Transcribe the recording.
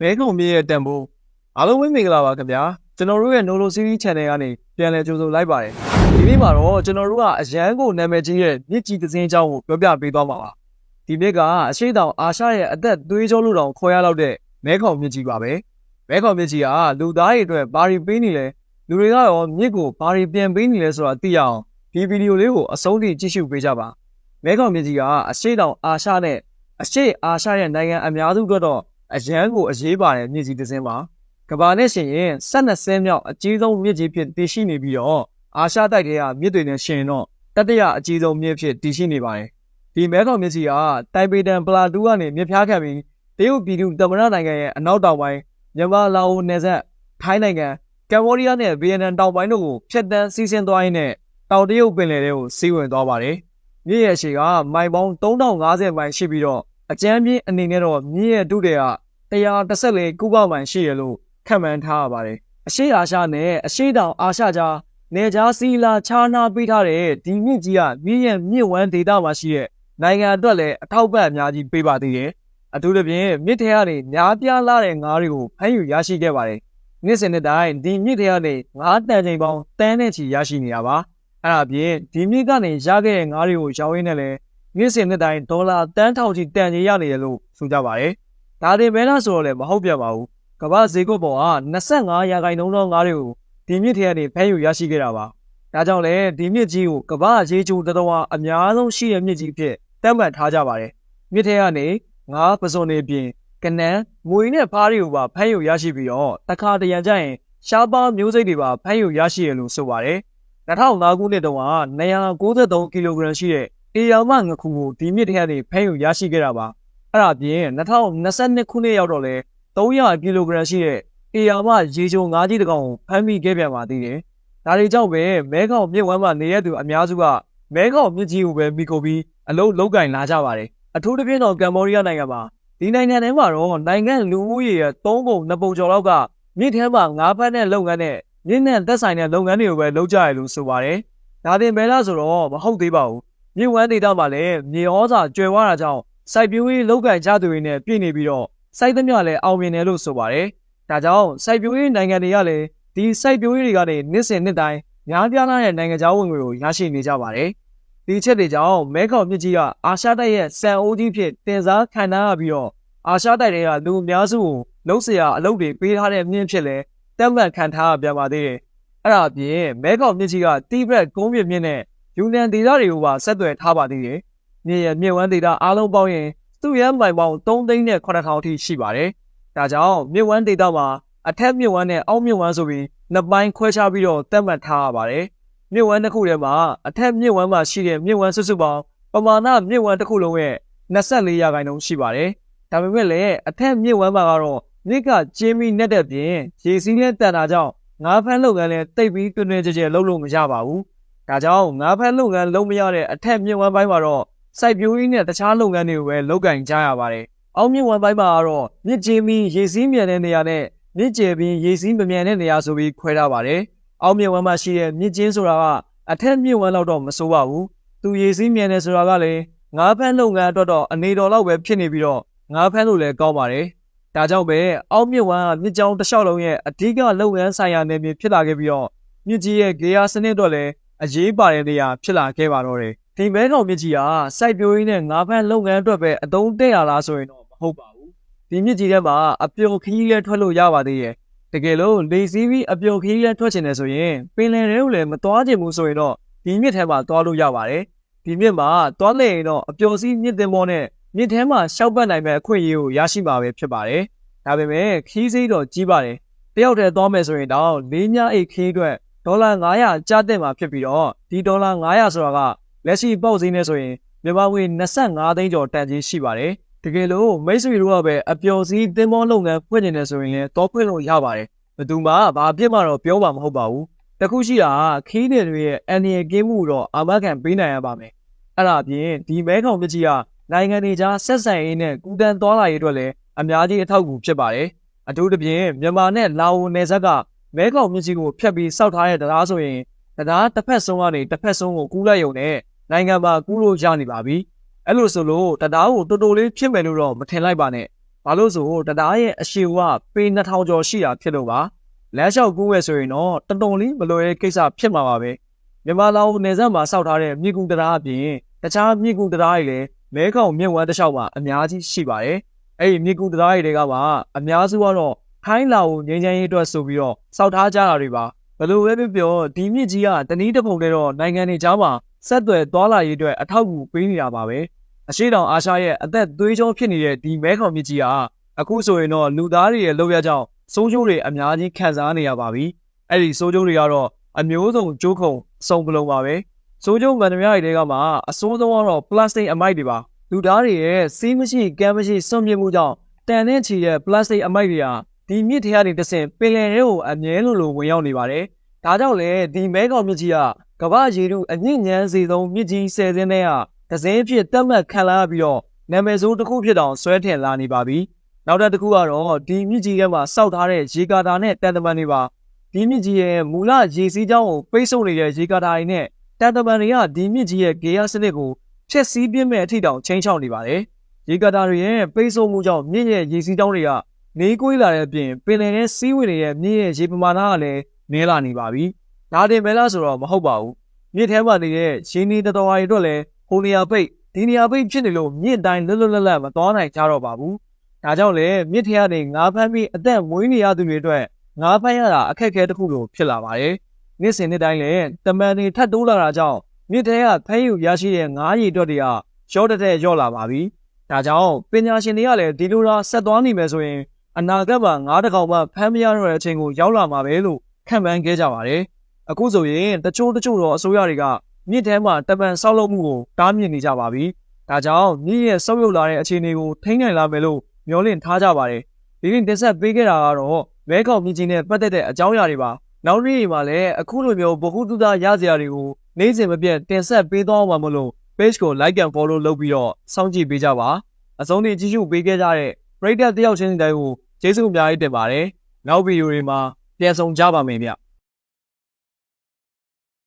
မဲခုံမြေရဲ့တန်ဖိုးအားလုံးပဲမင်္ဂလာပါခင်ဗျာကျွန်တော်တို့ရဲ့ Nolo Series Channel ကနေပြန်လည်ကြိုဆိုလိုက်ပါတယ်ဒီနေ့မှာတော့ကျွန်တော်တို့ကအရန်ကိုနာမည်ကြီးရဲ့မြစ်ကြီးသစင်းအကြောင်းကိုပြောပြပေးသွားမှာပါဒီမြစ်ကအရှိတောင်အာရှရဲ့အသက်သွေးကြောလို့တောင်ခေါ်ရလောက်တဲ့မဲခုံမြစ်ကြီးပါပဲမဲခုံမြစ်ကြီးကလူသားတွေအတွက်ဘာတွေပေးနေလဲလူတွေကတော့မြစ်ကိုဘာတွေပြန်ပေးနေလဲဆိုတာသိရအောင်ဒီဗီဒီယိုလေးကိုအဆုံးထိကြည့်ရှုပေးကြပါမဲခုံမြစ်ကြီးကအရှိတောင်အာရှနဲ့အရှိအာရှရဲ့နိုင်ငံအများစုအတွက်တော့ အရန်ကိုအရေးပါတဲ့မြစ်ကြီးတစ်စင်းပါကမ္ဘာနဲ့ရှင်ရင်12ဆင်းမြောက်အကြီးဆုံးမြစ်ကြီးဖြစ်တည်ရှိနေပြီးတော့အာရှတိုက်ထဲကမြစ်တွေနဲ့ရှင်တော့တတိယအကြီးဆုံးမြစ်ဖြစ်တည်ရှိနေပါတယ်ဒီမဲခေါင်မြစ်ကြီးကတိုင်ပေတန်ပလာတူကနေမြစ်ဖျားခံပြီးတရုတ်ပြည်သူတမရနိုင်ငံရဲ့အနောက်တောင်ပိုင်းမြန်မာလာအိုနယ်စပ်ထိုင်းနိုင်ငံကမ္ဘောဒီးယားနဲ့ဗီယက်နမ်တောင်ပိုင်းတို့ကိုဖျက်ဆီးစီးဆင်းသွားရင်းနဲ့တောင်တရုတ်ပင်လယ်ထဲကိုစီးဝင်သွားပါတယ်မြစ်ရဲ့ရှည်ကမိုင်ပေါင်း3050မိုင်ရှိပြီးတော့ အကျန်းပြင်းအနေနဲ့တော့မြင့်ရဲ့ဒုတဲ့က114ကုဗမိုင်ရှိရလို့ခန့်မှန်းထားရပါတယ်။အရှိအာရှနဲ့အရှိတောင်အာရှကြားနေကြားစီလာခြားနာပေးထားတဲ့ဒီမြင့်ကြီးကမြင့်ရဲ့မြင့်ဝမ်းဒေသမှာရှိတဲ့နိုင်ငံအတွက်လည်းအထောက်ပံ့အများကြီးပေးပါသေးတယ်။အထူးသဖြင့်မြစ်ထဲကနေများပြားလာတဲ့ငါးတွေကိုဖမ်းယူရရှိခဲ့ပါတယ်။နေ့စဉ်နေ့တိုင်းဒီမြစ်ထဲကနေငါးတန်ချိန်ပေါင်းတန်းနဲ့ချီရရှိနေတာပါ။အဲ့ဒါပြင်ဒီမြစ်ကနေရခဲ့တဲ့ငါးတွေကိုရောင်းရင်းနဲ့လည်း နေ့စဉ်နေ့တိုင်းဒေါ်လာတန်းထောင်ချီတန်ကြီးရနေတယ်လို့ဆိုကြပါတယ်။ဒါတင်ပဲလားဆိုတော့လည်းမဟုတ်ပြပါဘူး။ကမ္ဘာဈေးကွက်ပေါ်က25ရာခိုင်နှုန်းသောငါးတွေကိုဒီမြစ်ထဲကနေဖမ်းယူရရှိခဲ့တာပါ။ဒါကြောင့်လည်းဒီမြစ်ကြီးကိုကမ္ဘာရေးချိုးတတော်အများဆုံးရှိတဲ့မြစ်ကြီးဖြစ်သတ်မှတ်ထားကြပါတယ်။မြစ်ထဲကနေငါးပစုံနေပြင်ကနန်းမွေနဲ့ဖားတွေကိုပါဖမ်းယူရရှိပြီးတော့တခါတရံကျရင်ရှားပါမျိုးစိတ်တွေပါဖမ်းယူရရှိရလို့ဆိုပါတယ်။2005ခုနှစ်တုန်းက293ကီလိုဂရမ်ရှိတဲ့ အေယာမငခုကိုဒီမြစ်ထဲကနေဖမ်းယူရရှိခဲ့တာပါအဲ့ဒါပြင်2022ခုနှစ်ရောက်တော့လဲ300ကီလိုဂရမ်ရှိတဲ့အေယာမရေချိုငါးကြီးတစ်ကောင်ကိုဖမ်းမိခဲ့ပြန်ပါသေးတယ်ဒါတွေကြောင့်ပဲမဲခေါင်မြစ်ဝမ်းမှာနေရသူအများစုကမဲခေါင်မြစ်ကြီးကိုပဲမိကိုပြီးအလုံးလောက်ကင်လာကြပါတယ်အထူးသဖြင့်တော့ကမ္ဘောဒီးယားနိုင်ငံမှာဒီနိုင်ငံထဲမှာတော့နိုင်ငံလူဦးရေရဲ့3ပုံ2ပုံကျော်လောက်ကမြစ်ထဲမှာငါးဖက်တဲ့လုပ်ငန်းနဲ့မြစ်နဲ့သက်ဆိုင်တဲ့လုပ်ငန်းတွေကိုပဲလုပ်ကြရလို့ဆိုပါတယ်ဒါတင်ပဲလားဆိုတော့မဟုတ်သေးပါဘူး မြေဝမ်းဒေသမှာလည်းမြေဩဇာကျွယ်ဝတာကြောင့်စိုက်ပျိုးရေးလုပ်ကင်ကြသူတွေနဲ့ပြည်နေပြီးတော့စိုက်သမျှလည်းအောင်မြင်တယ်လို့ဆိုပါတယ်။ဒါကြောင့်စိုက်ပျိုးရေးနိုင်ငံတွေကလည်းဒီစိုက်ပျိုးရေးတွေကနေနှစ်စဉ်နှစ်တိုင်းများပြားလာတဲ့နိုင်ငံခြားဝင်ငွေကိုရရှိနေကြပါတယ်။ဒီချက်တွေကြောင့်မဲခေါင်မြစ်ကြီးကအာရှတိုက်ရဲ့စံအိုးကြီးဖြစ်တင်စားခံထားရပြီးတော့အာရှတိုက်တွေကလူအများစုကိုလုံးစရာအလုပ်တွေပေးထားတဲ့မြင့်ဖြစ်လဲတက်မှတ်ခံထားရပြန်ပါသေးတယ်။အဲ့ဒါအပြင်မဲခေါင်မြစ်ကြီးကတိဘရက်ကုန်းပြမြင့်နဲ့ ယူနန်ဒေသတွေကိုပါဆက်သွယ်ထားပါသေးတယ်။မြေရမြစ်ဝမ်းဒေသအားလုံးပေါင်းရင်သူ့ရန်မိုင်ပေါင်း3သိန်းနဲ့9000အထိရှိပါတယ်။ဒါကြောင့်မြစ်ဝမ်းဒေသမှာအထက်မြစ်ဝမ်းနဲ့အောက်မြစ်ဝမ်းဆိုပြီးနှစ်ပိုင်းခွဲခြားပြီးတော့သတ်မှတ်ထားရပါတယ်။မြစ်ဝမ်းတစ်ခုထဲမှာအထက်မြစ်ဝမ်းမှာရှိတဲ့မြစ်ဝမ်းစုစုပေါင်းပမာဏမြစ်ဝမ်းတစ်ခုလုံးရဲ့24ရာခိုင်နှုန်းရှိပါတယ်။ဒါပေမဲ့လည်းအထက်မြစ်ဝမ်းမှာကတော့မြစ်ကကျင်းပြီးနဲ့တဲ့ပြင်ရေစီးနဲ့တန်တာကြောင့်ငါးဖမ်းလုပ်ငန်းလည်းတိတ်ပြီးတွင်တွင်ကြဲကြဲလုပ်လို့မရပါဘူး။ ဒါကြောင့်ငါးဖက်လုပ်ငန်းလုံးမရတဲ့အထက်မြင့်ဝမ်းပိုင်းမှာတော့စိုက်ပျိုးရေးနဲ့တခြားလုပ်ငန်းတွေကိုပဲလုပ်ကင်ကြရပါတယ်။အောက်မြင့်ဝမ်းပိုင်းမှာကတော့မြစ်ကြီးမီရေစီးမြန်တဲ့နေရာနဲ့မြစ်ကျယ်ပြီးရေစီးမမြန်တဲ့နေရာဆိုပြီးခွဲထားပါတယ်။အောက်မြင့်ဝမ်းမှာရှိတဲ့မြစ်ကျင်းဆိုတာကအထက်မြင့်ဝမ်းလောက်တော့မဆိုးပါဘူး။သူရေစီးမြန်တယ်ဆိုတာကလည်းငါးဖမ်းလုပ်ငန်းအတွက်တော့အနေတော်လောက်ပဲဖြစ်နေပြီးတော့ငါးဖမ်းလို့လည်းကောင်းပါတယ်။ဒါကြောင့်ပဲအောက်မြင့်ဝမ်းကမြစ်ကြောင်းတစ်လျှောက်လုံးရဲ့အဓိကလုပ်ငန်းဆိုင်ရာနယ်မြေဖြစ်လာခဲ့ပြီးတော့မြစ်ကြီးရဲ့ဂေယာစနစ်တော့လည်း အရေးပါတဲ့နေရာဖြစ်လာခဲ့ပါတော့တယ်။ဒီမဲကောင်မြစ်ကြီးကစိုက်ပျိုးရေးနဲ့ငါးဖမ်းလုပ်ငန်းအတွက်ပဲအသုံးတဲ့ရလားဆိုရင်တော့မဟုတ်ပါဘူး။ဒီမြစ်ကြီးထဲမှာအပျော်ခီးရဲထွက်လို့ရပါသေးရဲ့။တကယ်လို့လေစီးပြီးအပျော်ခီးရဲထွက်ချင်တယ်ဆိုရင်ပင်လယ်ထဲကိုလည်းမသွားချင်ဘူးဆိုရင်တော့ဒီမြစ်ထဲမှာသွားလို့ရပါတယ်။ဒီမြစ်မှာသွားလေရင်တော့အပျော်စီးမြစ်တင်ပေါ်နဲ့မြစ်ထဲမှာရှောက်ပတ်နိုင်မဲ့အခွင့်အရေးကိုရရှိမှာပဲဖြစ်ပါတယ်။ဒါပေမဲ့ခီးစိတော့ကြီးပါတယ်။တယောက်တည်းသွားမယ်ဆိုရင်တော့လေးမြအိတ်ခီးအတွက် ဒေါ်လာ900ကျတဲ့မှာဖြစ်ပြီးတော့ဒီဒေါ်လာ900ဆိုတာကလက်ရှိပေါက်ဈေးနဲ့ဆိုရင်မြန်မာငွေ25သိန်းကျော်တန်ကြီးရှိပါတယ်တကယ်လို့မိတ်ဆွေတို့ကပဲအပျော်စီးသင်းမောလုပ်ငန်းဖွင့်နေတယ်ဆိုရင်လည်းတော့ဖွင့်လို့ရပါတယ်ဘယ်သူမှဘာဖြစ်မှတော့ပြောမှာမဟုတ်ပါဘူးတခုရှိတာခီးတွေရဲ့အန်ရီကင်းမှုတော့အာမခံပေးနိုင်ရပါမယ်အဲ့ဒါအပြင်ဒီမဲခေါင်မြကြီးကနိုင်ငံတွေကြားဆက်ဆံရေးနဲ့ကူတန်သွားလာရေးအတွက်လည်းအများကြီးအထောက်အကူဖြစ်ပါတယ်အထူးသဖြင့်မြန်မာနဲ့လာအိုနယ်စပ်က မဲခေါင်မြစ်ကြီးကိုဖျက်ပြီးစောက်ထားတဲ့တရားဆိုရင်တရားတစ်ဖက်ဆုံးကနေတစ်ဖက်ဆုံးကိုကူးလိုက်ရုံနဲ့နိုင်ငံမှာကူးလို့ရနေပါပြီအဲ့လိုဆိုလို့တရားကိုတော်တော်လေးဖြစ်မယ်လို့တော့မထင်လိုက်ပါနဲ့ဘာလို့ဆိုတရားရဲ့အရှိကပေ2000ကျော်ရှိတာဖြစ်လို့ပါလမ်းလျှောက်ကူးဝဲဆိုရင်တော့တတော်လေးမလွယ်တဲ့ကိစ္စဖြစ်မှာပါပဲမြန်မာလောင်နေဆက်မှာစောက်ထားတဲ့မြေကူတရားအပြင်တခြားမြေကူတရားတွေလည်းမဲခေါင်မြင့်ဝမ်းတစ်လျှောက်မှာအများကြီးရှိပါတယ်အဲ့ဒီမြေကူတရားတွေကမှအများစုကတော့ ခိုင်းလာကိုငင်းချမ်းရေးအတွက်ဆိုပြီးတော့စောက်ထားကြတာတွေပါဘယ်လိုပဲပြောပြောဒီမြစ်ကြီးကတနည်းတစ်ပုံနဲ့တော့နိုင်ငံတွေကြားမှာဆက်သွယ်သွားလာရေးအတွက်အထောက်အကူပေးနေတာပါပဲအရှိတောင်အာရှရဲ့အသက်သွေးကြောဖြစ်နေတဲ့ဒီမဲခေါင်မြစ်ကြီးကအခုဆိုရင်တော့လူသားတွေရဲ့လောက်ရကြောင်းစိုးကျိုးတွေအများကြီးခံစားနေရပါပြီအဲ့ဒီစိုးကျိုးတွေကတော့အမျိုးစုံကျိုးခုံစုံပလုံးပါပဲစိုးကျိုးမန်နမြတွေကမှအစိုးဆုံးကတော့ plastic အမိုက်တွေပါလူသားတွေရဲ့စီးမရှိကမ်းမရှိစွန့်ပစ်မှုကြောင့်တန်တဲ့ချီတဲ့ plastic အမိုက်တွေဟာ ဒီမြစ်ထဲကနေတဆင့်ပင်လယ်ထဲကိုအမြဲလိုလိုဝင်ရောက်နေပါတယ်။ဒါကြောင့်လေဒီမဲခေါင်မြစ်ကြီးကကမ္ဘာရေထုအညစ်ညမ်းစေဆုံးမြစ်ကြီး၁၀စင်းထဲကဒဇင်းဖြစ်တက်မှတ်ခံလာပြီးတော့နာမည်ဆိုးတစ်ခုဖြစ်တောင်ဆွဲထင်လာနေပါပြီ။နောက်တစ်ခုကတော့ဒီမြစ်ကြီးထဲမှာစောက်ထားတဲ့ရေကာတာနဲ့တန်တမန်တွေပါ။ဒီမြစ်ကြီးရဲ့မူလရေစီးကြောင်းကိုပိတ်ဆို့နေတဲ့ရေကာတာတွေနဲ့တန်တမန်တွေကဒီမြစ်ကြီးရဲ့ဂေယစနစ်ကိုဖျက်ဆီးပြစ်မဲ့အထိတောင်ချင်းချောက်နေပါတယ်။ရေကာတာတွေရဲ့ပိတ်ဆို့မှုကြောင့်မြစ်ရဲ့ရေစီးကြောင်းတွေက နေကွေးလာတဲ့အပြင်ပင်လယ်ထဲစီးဝင်နေတဲ့မြစ်ရဲ့ရေပမာဏကလည်းနည်းလာနေပါပြီ။ဒါတင်ပဲလားဆိုတော့မဟုတ်ပါဘူး။မြစ်ထဲမှာနေတဲ့ရေနေတတော်ရီအတွက်လည်းဟိုနေရာပိတ်ဒီနေရာပိတ်ဖြစ်နေလို့မြစ်တိုင်းလွတ်လွတ်လပ်လပ်မသွားနိုင်ကြတော့ပါဘူး။ဒါကြောင့်လည်းမြစ်ထဲကနေငါးဖမ်းပြီးအသက်မွေးနေရသူတွေအတွက်ငါးဖမ်းရတာအခက်အခဲတစ်ခုလိုဖြစ်လာပါတယ်။နေ့စဉ်နေ့တိုင်းလည်းတမန်တွေထပ်တိုးလာတာကြောင့်မြစ်ထဲကဖမ်းယူရရှိတဲ့ငါးရီအတွက်တွေကရော့တက်တဲ့ရော့လာပါပြီ။ဒါကြောင့်ပညာရှင်တွေကလည်းဒီလိုလားဆက်သွားနေမယ်ဆိုရင် အနာဂတ်မှာငါးတကောင်မှဖမ်းမရတော့တဲ့အချိန်ကိုရောက်လာမှာပဲလို့ခံမှန်းခဲ့ကြပါတယ်။အခုဆိုရင်တချို့တချို့တော့အစိုးရတွေကမြစ်ထဲမှာတပံဆောက်လုပ်မှုကိုတားမြစ်နေကြပါပြီ။ဒါကြောင့်မြစ်ရဲ့ဆုပ်ယုပ်လာတဲ့အခြေအနေကိုထိန်းနိုင်လာမယ်လို့မျှော်လင့်ထားကြပါတယ်။ဒီနေ့တင်ဆက်ပေးခဲ့တာကတော့မဲခေါင်မြစ်ကြီးနဲ့ပတ်သက်တဲ့အကြောင်းအရာတွေပါ။နောက်နေ့မှာလည်းအခုလိုမျိုးဗဟုသုတရစရာတွေကိုနေ့စဉ်မပြတ်တင်ဆက်ပေးသွားမှာမလို့ page ကို like and follow လုပ်ပြီးတော့စောင့်ကြည့်ပေးကြပါ။အဆုံးထိကြည့်ရှုပေးခဲ့ကြတဲ့ပရိသတ်တယောက်ချင်းစီတိုင်းကို ကျေးဇူးအများကြီးတင်ပါတယ်။နောက်ဗီဒီယိုတွေမှာပြန်ဆောင်ကြပါမယ်ဗျ။